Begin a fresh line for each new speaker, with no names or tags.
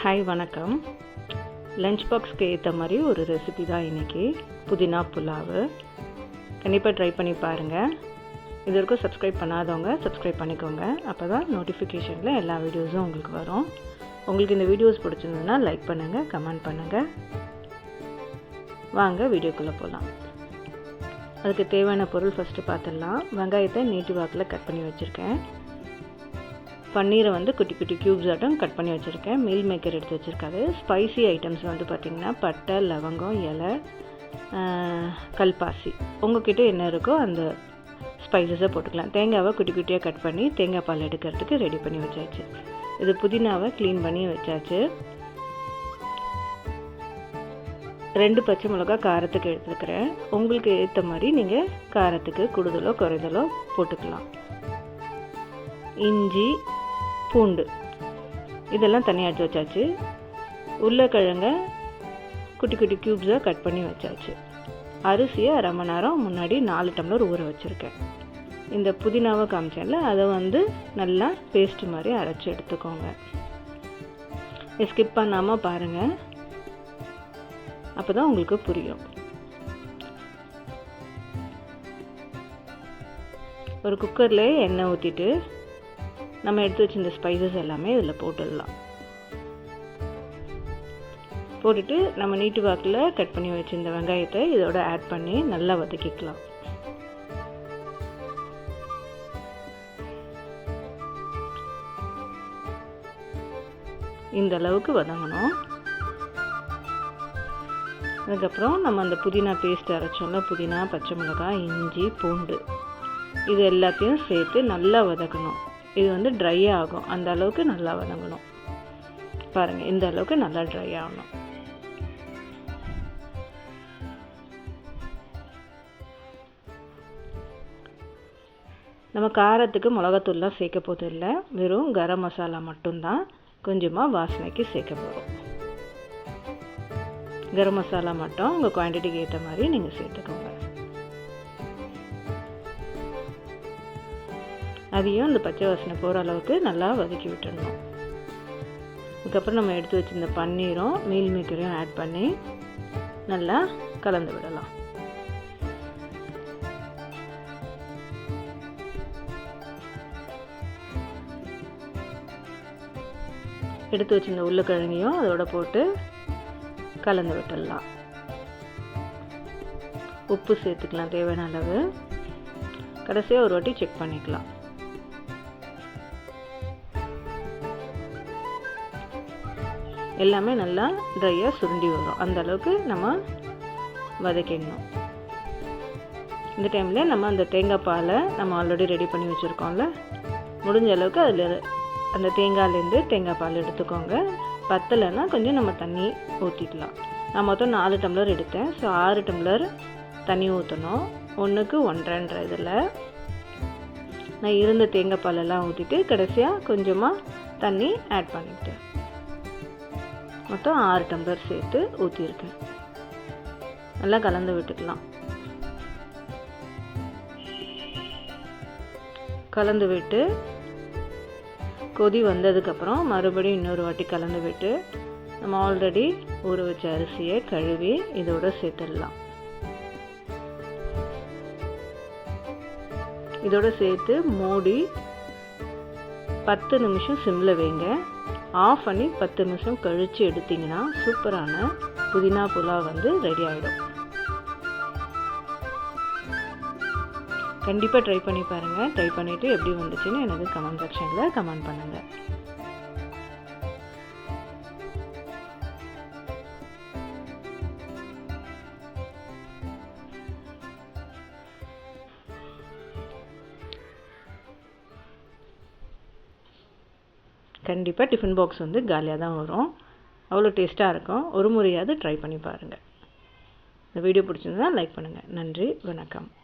Hi வணக்கம். Lunch பாக்ஸ்க்கு ஏற்ற மாதிரி ஒரு ரெசிபி தான் இன்றைக்கி புதினா புலாவு. கண்டிப்பாக ட்ரை பண்ணி பாருங்கள் இது வரைக்கும் சப்ஸ்கிரைப் பண்ணாதவங்க சப்ஸ்கிரைப் பண்ணிக்கோங்க. அப்போ தான் நோட்டிஃபிகேஷனில் எல்லா வீடியோஸும் உங்களுக்கு வரும். உங்களுக்கு இந்த வீடியோஸ் பிடிச்சிருந்ததுன்னா லைக் பண்ணுங்கள் கமெண்ட் பண்ணுங்கள் வாங்க வீடியோக்குள்ளே போகலாம் அதுக்கு தேவையான பொருள் ஃபஸ்ட்டு பார்த்துடலாம். வெங்காயத்தை நீட்டு வாக்கில் கட் பண்ணி வச்சுருக்கேன். பன்னீரை வந்து குட்டி குட்டி க்யூப்ஸ் ஆட்டம் கட் பண்ணி வச்சுருக்கேன். மீல் மேக்கர் எடுத்து வச்சுருக்காரு. ஸ்பைசி ஐட்டம்ஸ் வந்து பார்த்திங்கன்னா பட்டை லவங்கம் இலை கல்பாசி. உங்ககிட்ட என்ன இருக்கோ அந்த ஸ்பைசஸை போட்டுக்கலாம். தேங்காவை குட்டி குட்டியாக கட் பண்ணி தேங்காய் பால் எடுக்கிறதுக்கு ரெடி பண்ணி வச்சாச்சு. இது புதினாவை க்ளீன் பண்ணி வச்சாச்சு. ரெண்டு பச்சை மிளகா காரத்துக்கு எடுத்துக்கிறேன் உங்களுக்கு ஏற்ற மாதிரி நீங்கள் காரத்துக்கு கூடுதலோ குறைதலோ போட்டுக்கலாம். இஞ்சி பூண்டு. இதெல்லாம் தனியாக எடுத்து வச்சாச்சு. உருளைக்கிழங்க குட்டி குட்டி க்யூப்ஸாக கட் பண்ணி வச்சாச்சு. அரிசியை அரை மணி நேரம் முன்னாடி நாலு டம்ளர் ஊற வச்சுருக்கேன். இந்த புதினாவை காமிச்சேன்ல அதை வந்து நல்லா பேஸ்ட் மாதிரி அரைச்சி எடுத்துக்கோங்க. ஸ்கிப் பண்ணாமல் பாருங்கள் அப்போ தான் உங்களுக்கு புரியும். ஒரு குக்கரில் எண்ணெய் ஊற்றிட்டு நம்ம எடுத்து வச்சிருந்த ஸ்பைசஸ் எல்லாமே இதில் போட்டுடலாம். போட்டுட்டு நம்ம நீட்டு வாக்கில் கட் பண்ணி வச்சிருந்த வெங்காயத்தை இதோட ஆட் பண்ணி நல்லா வதக்கிக்கலாம். இந்த அளவுக்கு வதங்கணும். அதுக்கப்புறம் நம்ம அந்த புதினா பேஸ்ட் அரைச்சோம்ல புதினா பச்சை மிளகாய் இஞ்சி பூண்டு. இது எல்லாத்தையும் சேர்த்து நல்லா வதக்கணும். இது வந்து ட்ரை ஆகும். அந்த அளவுக்கு நல்லா வதங்கணும். பாருங்கள் இந்த அளவுக்கு நல்லா ட்ரை ஆகணும். நம்ம காரத்துக்கு மிளகாத்தூள்லாம் சேர்க்க போது இல்லை. வெறும் கரம் மசாலா மட்டும்தான் கொஞ்சமாக வாசனைக்கு சேர்க்க போகிறோம் கரம் மசாலா மட்டும் உங்கள் குவான்டிட்டிக்கு ஏற்ற மாதிரி நீங்கள் சேர்த்துக்கோங்க. அதையும் இந்த பச்சை வாசனை போகிற அளவுக்கு நல்லா வதக்கி விட்டுடணும். அதுக்கப்புறம் நம்ம எடுத்து வச்சிருந்த பன்னீரும் மீல் மேக்கரையும் ஆட் பண்ணி நல்லா கலந்து விடலாம். எடுத்து வச்சிருந்த உருளைக்கிழங்கையும் அதோட போட்டு கலந்து விட்டுடலாம். உப்பு சேர்த்துக்கலாம் தேவையான அளவு. கடைசியாக ஒரு வாட்டி செக் பண்ணிக்கலாம். எல்லாமே நல்லா ட்ரையாக சுருண்டி வரும். அந்த அளவுக்கு நம்ம வதக்கிடணும். இந்த டைமில் நம்ம அந்த தேங்காய் பாலை நம்ம ஆல்ரெடி ரெடி பண்ணி வச்சுருக்கோம்ல? முடிஞ்ச அளவுக்கு அதில் அந்த தேங்காய்லேருந்து தேங்காய் பால் எடுத்துக்கோங்க. பத்தலைன்னா கொஞ்சம் நம்ம தண்ணி ஊற்றிக்கலாம் நான் மொத்தம் நாலு டம்ளர் எடுத்தேன். ஸோ ஆறு டம்ளர் தண்ணி ஊற்றணும் ஒன்றுக்கு ஒன்றரைன்ற இதில். நான் இருந்த தேங்காய் பாலெல்லாம் ஊற்றிட்டு கடைசியாக கொஞ்சமாக தண்ணி ஆட் பண்ணிக்கிட்டேன். மொத்தம் ஆறு டம்ளர் சேர்த்து ஊற்றிருக்கேன் நல்லா கலந்து விட்டுக்கலாம். கலந்து விட்டு கொதி வந்ததுக்கப்புறம் மறுபடியும் இன்னொரு வாட்டி கலந்து விட்டு நம்ம ஆல்ரெடி ஊற வச்ச அரிசியை கழுவி இதோட சேர்த்துடலாம். இதோட சேர்த்து மூடி பத்து நிமிஷம் சிம்மில் வைங்க. ஆஃப் பண்ணி பத்து நிமிஷம் கழித்து எடுத்திங்கன்னா சூப்பரான புதினா புலாவ் வந்து ரெடி ஆகிடும் கண்டிப்பாக ட்ரை பண்ணி பாருங்கள் ட்ரை பண்ணிவிட்டு எப்படி வந்துச்சுன்னு எனக்கு கமெண்ட் செக்ஷனில் கமெண்ட் பண்ணுங்கள் கண்டிப்பாக டிஃபன் பாக்ஸ் வந்து காலியாக தான் வரும் அவ்வளோ டேஸ்ட்டாக இருக்கும். ஒரு முறையாவது ட்ரை பண்ணி பாருங்கள் இந்த வீடியோ பிடிச்சிருந்தா லைக் பண்ணுங்கள் நன்றி. வணக்கம்.